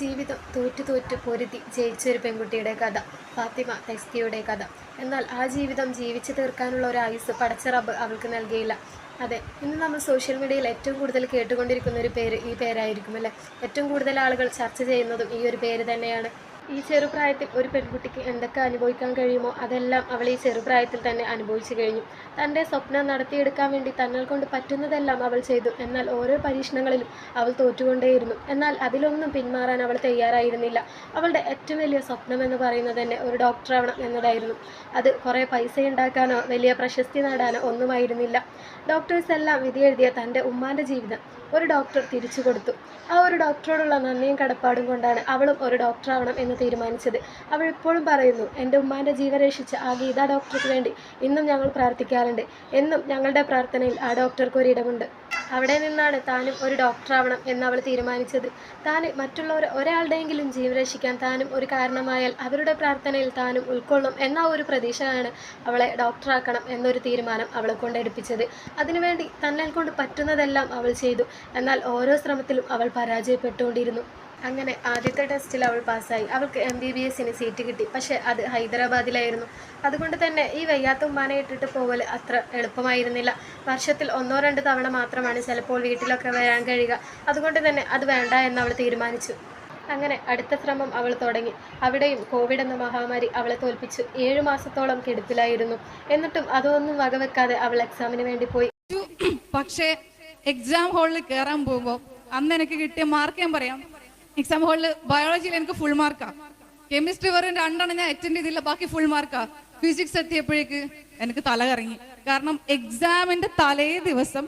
ജീവിതം തോറ്റു തോറ്റു പൊരുതി ജയിച്ചൊരു പെൺകുട്ടിയുടെ കഥ ഫാത്തിമ തെസ്തിയുടെ കഥ. എന്നാൽ ആ ജീവിതം ജീവിച്ചു തീർക്കാനുള്ള ഒരു ആയുസ് പടച്ച റബ്ബ് അവൾക്ക് നൽകിയില്ല. അതെ ഇന്ന് നമ്മൾ സോഷ്യൽ മീഡിയയിൽ ഏറ്റവും കൂടുതൽ കേട്ടുകൊണ്ടിരിക്കുന്ന ഒരു പേര് ഈ പേരായിരിക്കും അല്ലേ? ഏറ്റവും കൂടുതൽ ആളുകൾ ചർച്ച ചെയ്യുന്നതും ഈ ഒരു പേര് തന്നെയാണ്. ഈ ചെറുപ്രായത്തിൽ ഒരു പെൺകുട്ടിക്ക് എന്തൊക്കെ അനുഭവിക്കാൻ കഴിയുമോ അതെല്ലാം അവൾ ഈ ചെറുപ്രായത്തിൽ തന്നെ അനുഭവിച്ചു കഴിഞ്ഞു. തന്റെ സ്വപ്നം നടത്തിയെടുക്കാൻ വേണ്ടി തന്നാൽ കൊണ്ട് പറ്റുന്നതെല്ലാം അവൾ ചെയ്തു. എന്നാൽ ഓരോ പരീക്ഷണങ്ങളിലും അവൾ തോറ്റുകൊണ്ടേയിരുന്നു. എന്നാൽ അതിലൊന്നും പിന്മാറാൻ അവൾ തയ്യാറായിരുന്നില്ല. അവളുടെ ഏറ്റവും വലിയ സ്വപ്നം എന്ന് പറയുന്നത് തന്നെ ഒരു ഡോക്ടറാവണം എന്നതായിരുന്നു. അത് കുറേ പൈസ ഉണ്ടാക്കാനോ വലിയ പ്രശസ്തി നേടാനോ ഒന്നുമായിരുന്നില്ല. ഡോക്ടേഴ്സ് എല്ലാം വിധി എഴുതിയ തന്റെ ഉമ്മാന്റെ ജീവിതം ഒരു ഡോക്ടർ തിരിച്ചു കൊടുത്തു. ആ ഒരു ഡോക്ടറോടുള്ള നന്ദിയും കടപ്പാടും കൊണ്ടാണ് അവളും ഒരു ഡോക്ടറാവണം എന്ന് തീരുമാനിച്ചത്. അവൾ ഇപ്പോഴും പറയുന്നു എന്റെ ഉമ്മാന്റെ ജീവൻ രക്ഷിച്ച ആ ഗീത ഡോക്ടർക്ക് വേണ്ടി ഇന്നും ഞങ്ങൾ പ്രാർത്ഥിക്കാറുണ്ട്. എന്നും ഞങ്ങളുടെ പ്രാർത്ഥനയിൽ ആ ഡോക്ടർക്ക് ഒരിടമുണ്ട്. അവിടെ നിന്നാണ് താനും ഒരു ഡോക്ടറാവണം എന്ന് അവൾ തീരുമാനിച്ചത്. താൻ മറ്റുള്ളവർ ഒരാളുടെയെങ്കിലും ജീവൻ രക്ഷിക്കാൻ താനും ഒരു കാരണമായാൽ അവരുടെ പ്രാർത്ഥനയിൽ താനും ഉൾക്കൊള്ളും എന്ന ഒരു പ്രതീക്ഷയാണ് അവളെ ഡോക്ടറാക്കണം എന്നൊരു തീരുമാനം അവളെ കൊണ്ട് എടുപ്പിച്ചത്. അതിനുവേണ്ടി തന്നെ കൊണ്ട് പറ്റുന്നതെല്ലാം അവൾ ചെയ്തു. എന്നാൽ ഓരോ ശ്രമത്തിലും അവൾ പരാജയപ്പെട്ടുകൊണ്ടിരുന്നു. അങ്ങനെ ആദ്യത്തെ ടെസ്റ്റിൽ അവൾ പാസ്സായി. അവൾക്ക് എം ബി ബി എസിന് സീറ്റ് കിട്ടി. പക്ഷേ അത് ഹൈദരാബാദിലായിരുന്നു. അതുകൊണ്ട് തന്നെ ഈ വയ്യാത്ത ഉമ്മാനെ ഇട്ടിട്ട് പോകൽ അത്ര എളുപ്പമായിരുന്നില്ല. വർഷത്തിൽ ഒന്നോ രണ്ട് തവണ മാത്രമാണ് ചിലപ്പോൾ വീട്ടിലൊക്കെ വരാൻ കഴിയുക. അതുകൊണ്ട് തന്നെ അത് വേണ്ട എന്ന് അവൾ തീരുമാനിച്ചു. അങ്ങനെ അടുത്ത ശ്രമം അവൾ തുടങ്ങി. അവിടെയും കോവിഡ് എന്ന മഹാമാരി അവളെ തോൽപ്പിച്ചു. ഏഴു മാസത്തോളം കിടപ്പിലായിരുന്നു. എന്നിട്ടും അതൊന്നും വകവെക്കാതെ അവൾ എക്സാമിന് വേണ്ടി പോയി. പക്ഷേ എക്സാം ഹാളിൽ കയറാൻ പോകുമ്പോൾ അന്ന് എനിക്ക് കിട്ടിയ മാർക്ക് ഞാൻ പറയാം. എക്സാം ഹാളിൽ ബയോളജിയിൽ എനിക്ക് ഫുൾ മാർക്കാ കെമിസ്ട്രി വെറും രണ്ടെണ്ണം ഞാൻ അറ്റൻഡ് ചെയ്തില്ല ബാക്കി ഫുൾ മാർക്കാ ഫിസിക്സ് എത്തിയപ്പോഴേക്ക് എനിക്ക് തല കറങ്ങി. കാരണം എക്സാമിന്റെ തലേ ദിവസം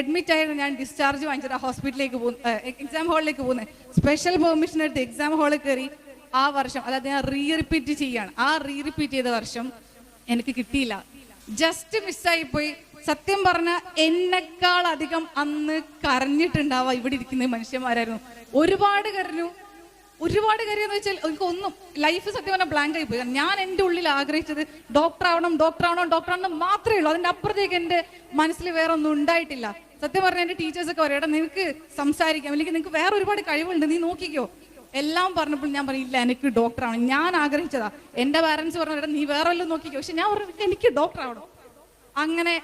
അഡ്മിറ്റ് ആയിരുന്നു ഞാൻ ഡിസ്ചാർജ് വാങ്ങിച്ചിട്ട് ഹോസ്പിറ്റലിലേക്ക് പോകുന്ന എക്സാം ഹാളിലേക്ക് പോകുന്നത് സ്പെഷ്യൽ പെർമിഷൻ എടുത്ത് എക്സാം ഹാളിൽ കയറി ആ വർഷം അതായത് ഞാൻ റീ റിപ്പീറ്റ് ചെയ്യാണ്. ആ റീ റിപ്പീറ്റ് ചെയ്ത വർഷം എനിക്ക് കിട്ടിയില്ല. ജസ്റ്റ് മിസ്സായി പോയി. സത്യം പറഞ്ഞ എന്നെക്കാൾ അധികം അന്ന് കരഞ്ഞിട്ടുണ്ടാവുക ഇവിടെ ഇരിക്കുന്ന മനുഷ്യന്മാരായിരുന്നു. ഒരുപാട് കരഞ്ഞു. ഒരുപാട് കാര്യം എന്ന് വെച്ചാൽ എനിക്ക് ഒന്നും ലൈഫ് സത്യം പറഞ്ഞാൽ ബ്ലാങ്ക് ആയി പോയി. ഞാൻ എന്റെ ഉള്ളിൽ ആഗ്രഹിച്ചത് ഡോക്ടർ ആവണം ഡോക്ടർ ആവണം ഡോക്ടർ ആവണം മാത്രമേ ഉള്ളൂ. അതിന്റെ അപ്പുറത്തേക്ക് എന്റെ മനസ്സിൽ വേറെ ഒന്നും ഉണ്ടായിട്ടില്ല. സത്യം പറഞ്ഞാൽ എന്റെ ടീച്ചേഴ്സൊക്കെ ഒക്കെ പറയും എടാ നിനക്ക് സംസാരിക്കാം. അല്ലെങ്കിൽ നിനക്ക് വേറെ ഒരുപാട് കഴിവുണ്ട് നീ നോക്കിക്കോ. എല്ലാം പറഞ്ഞപ്പോൾ ഞാൻ പറയില്ല എനിക്ക് ഡോക്ടർ ആവണം. ഞാൻ ആഗ്രഹിച്ചതാ. എന്റെ പാരന്റ്സ് പറഞ്ഞു നീ വേറെ നോക്കിക്കോ. പക്ഷെ ഞാൻ പറഞ്ഞു എനിക്ക് ഡോക്ടർ ആവണം. അങ്ങനെ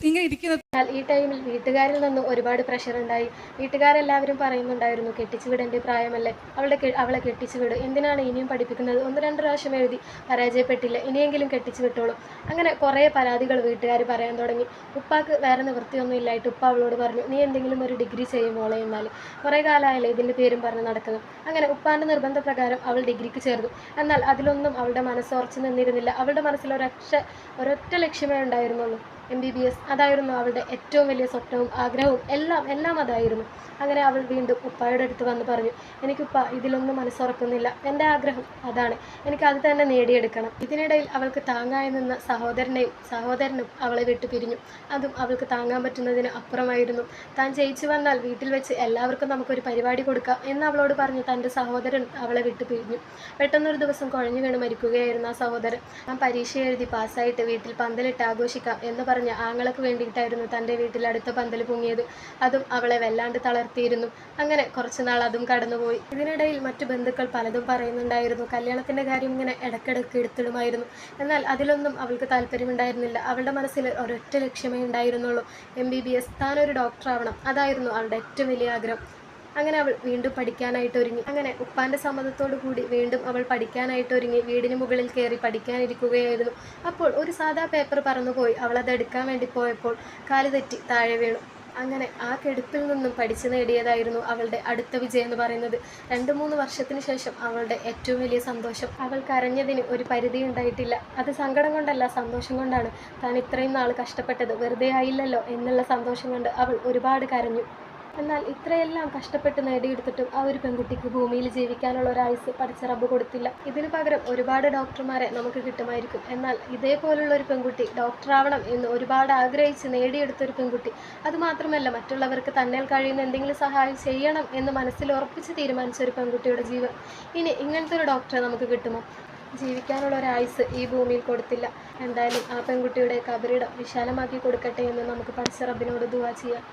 ഇങ്ങനെ ഇരിക്കുന്ന എന്നാൽ ഈ ടൈമിൽ വീട്ടുകാരിൽ നിന്ന് ഒരുപാട് പ്രഷർ ഉണ്ടായി. വീട്ടുകാരെല്ലാവരും പറയുന്നുണ്ടായിരുന്നു കെട്ടിച്ചു വിടേണ്ട പ്രായമല്ലേ? അവളുടെ അവളെ കെട്ടിച്ചു വിട്. എന്തിനാണ് ഇനിയും പഠിപ്പിക്കുന്നത്? ഒന്ന് രണ്ട് പ്രാവശ്യം എഴുതി പരാജയപ്പെട്ടില്ല. ഇനിയെങ്കിലും കെട്ടിച്ചു വിട്ടോളൂ. അങ്ങനെ കുറേ പരാതികൾ വീട്ടുകാർ പറയാൻ തുടങ്ങി. ഉപ്പാക്ക് വേറെ നിവൃത്തിയൊന്നും ഇല്ലായിട്ട് ഉപ്പ അവളോട് പറഞ്ഞു നീ എന്തെങ്കിലും ഒരു ഡിഗ്രി ചെയ്യുമോളെ എന്നാൽ കുറേ കാലമായല്ലേ ഇതിന്റെ പേരും പറഞ്ഞ് നടക്കുന്നത്. അങ്ങനെ ഉപ്പാന്റെ നിർബന്ധപ്രകാരം അവൾ ഡിഗ്രിക്ക് ചേർന്നു. എന്നാൽ അതിലൊന്നും അവളുടെ മനസ്സ് ഉറച്ചു നിന്നിരുന്നില്ല. അവളുടെ മനസ്സിൽ ഒരക്ഷ ഒരൊറ്റ ലക്ഷ്യമേ ഉണ്ടായിരുന്നുള്ളൂ. എം ബി ബി എസ് അതായിരുന്നു അവളുടെ ഏറ്റവും വലിയ സ്വപ്നവും ആഗ്രഹവും എല്ലാം എല്ലാം അതായിരുന്നു. അങ്ങനെ അവൾ വീണ്ടും ഉപ്പായുടെ അടുത്ത് വന്ന് പറഞ്ഞു എനിക്കുപ്പ ഇതിലൊന്നും മനസ്സുറക്കുന്നില്ല. എന്റെ ആഗ്രഹം അതാണ്. എനിക്ക് അത് തന്നെ നേടിയെടുക്കണം. ഇതിനിടയിൽ അവൾക്ക് താങ്ങായി നിന്ന സഹോദരനെയും സഹോദരനും അവളെ വിട്ടു പിരിഞ്ഞു. അതും അവൾക്ക് താങ്ങാൻ പറ്റുന്നതിന് അപ്പുറമായിരുന്നു. താൻ ജയിച്ചു വന്നാൽ വീട്ടിൽ വെച്ച് എല്ലാവർക്കും നമുക്കൊരു പരിപാടി കൊടുക്കാം എന്ന് അവളോട് പറഞ്ഞു തന്റെ സഹോദരൻ അവളെ വിട്ടു പിരിഞ്ഞു. പെട്ടെന്നൊരു ദിവസം കുഴഞ്ഞു വീണ് മരിക്കുകയായിരുന്നു ആ സഹോദരൻ. താൻ പരീക്ഷ എഴുതി പാസ്സായിട്ട് വീട്ടിൽ പന്തലിട്ട് ആഘോഷിക്കാം എന്ന് പറഞ്ഞ് ആങ്ങൾക്ക് വേണ്ടിയിട്ടായിരുന്നു തന്റെ വീട്ടിൽ അടുത്ത പന്തൽ പൊങ്ങിയത്. അതും അവളെ വല്ലാണ്ട് തളർത്തിയിരുന്നു. അങ്ങനെ കുറച്ചു നാൾ അതും കടന്നുപോയി. ഇതിനിടയിൽ മറ്റു ബന്ധുക്കൾ പലതും പറയുന്നുണ്ടായിരുന്നു. കല്യാണത്തിന്റെ കാര്യം ഇങ്ങനെ ഇടക്കിടക്ക് എടുത്തിടുമായിരുന്നു. എന്നാൽ അതിലൊന്നും അവൾക്ക് താല്പര്യമുണ്ടായിരുന്നില്ല. അവളുടെ മനസ്സിൽ ഒരൊറ്റ ലക്ഷ്യമേ ഉണ്ടായിരുന്നുള്ളൂ. എം ബി ബി എസ് താനൊരു ഡോക്ടറാവണം. അതായിരുന്നു അവളുടെ ഏറ്റവും വലിയ ആഗ്രഹം. അങ്ങനെ അവൾ വീണ്ടും പഠിക്കാനായിട്ട് ഒരുങ്ങി. അങ്ങനെ ഉപ്പാന്റെ സമ്മതത്തോടു കൂടി വീണ്ടും അവൾ പഠിക്കാനായിട്ട് ഒരുങ്ങി. വീടിന് മുകളിൽ കയറി പഠിക്കാനിരിക്കുകയായിരുന്നു. അപ്പോൾ ഒരു സാധാ പേപ്പർ പറന്നുപോയി. അവൾ അത് എടുക്കാൻ വേണ്ടി പോയപ്പോൾ കാൽ തെറ്റി താഴെ വീണു. അങ്ങനെ ആ കെടുപ്പിൽ നിന്നും പഠിച്ചു നേടിയതായിരുന്നു അവളുടെ അടുത്ത വിജയം എന്ന് പറയുന്നത്. രണ്ട് മൂന്ന് വർഷത്തിന് ശേഷം അവളുടെ ഏറ്റവും വലിയ സന്തോഷം. അവൾ കരഞ്ഞതിന് ഒരു പരിധി ഉണ്ടായിട്ടില്ല. അത് സങ്കടം കൊണ്ടല്ല സന്തോഷം കൊണ്ടാണ്. താൻ ഇത്രയും നാൾ കഷ്ടപ്പെട്ടത് വെറുതെ ആയില്ലല്ലോ എന്നുള്ള സന്തോഷം കൊണ്ട് അവൾ ഒരുപാട് കരഞ്ഞു. എന്നാൽ ഇത്രയെല്ലാം കഷ്ടപ്പെട്ട് നേടിയെടുത്തിട്ടും ആ ഒരു പെൺകുട്ടിക്ക് ഭൂമിയിൽ ജീവിക്കാനുള്ള ഒരു ആയുസ് പഠിച്ച റബ്ബ് കൊടുത്തില്ല. ഇതിന് പകരം ഒരുപാട് ഡോക്ടർമാരെ നമുക്ക് കിട്ടുമായിരിക്കും. എന്നാൽ ഇതേപോലുള്ള ഒരു പെൺകുട്ടി ഡോക്ടറാവണം എന്ന് ഒരുപാട് ആഗ്രഹിച്ച് നേടിയെടുത്ത ഒരു പെൺകുട്ടി അതുമാത്രമല്ല മറ്റുള്ളവർക്ക് തന്നേൽ കഴിയുന്ന എന്തെങ്കിലും സഹായം ചെയ്യണം എന്ന് മനസ്സിൽ ഉറപ്പിച്ച് തീരുമാനിച്ച ഒരു പെൺകുട്ടിയുടെ ജീവൻ. ഇനി ഇങ്ങനത്തെ ഒരു ഡോക്ടറെ നമുക്ക് കിട്ടുമോ? ജീവിക്കാനുള്ള ഒരു ആയുസ് ഈ ഭൂമിയിൽ കൊടുത്തില്ല. എന്തായാലും ആ പെൺകുട്ടിയുടെ കബറിടം വിശാലമാക്കി കൊടുക്കട്ടെ എന്ന് നമുക്ക് പഠിച്ച റബ്ബിനോട് ദുവാ ചെയ്യാം.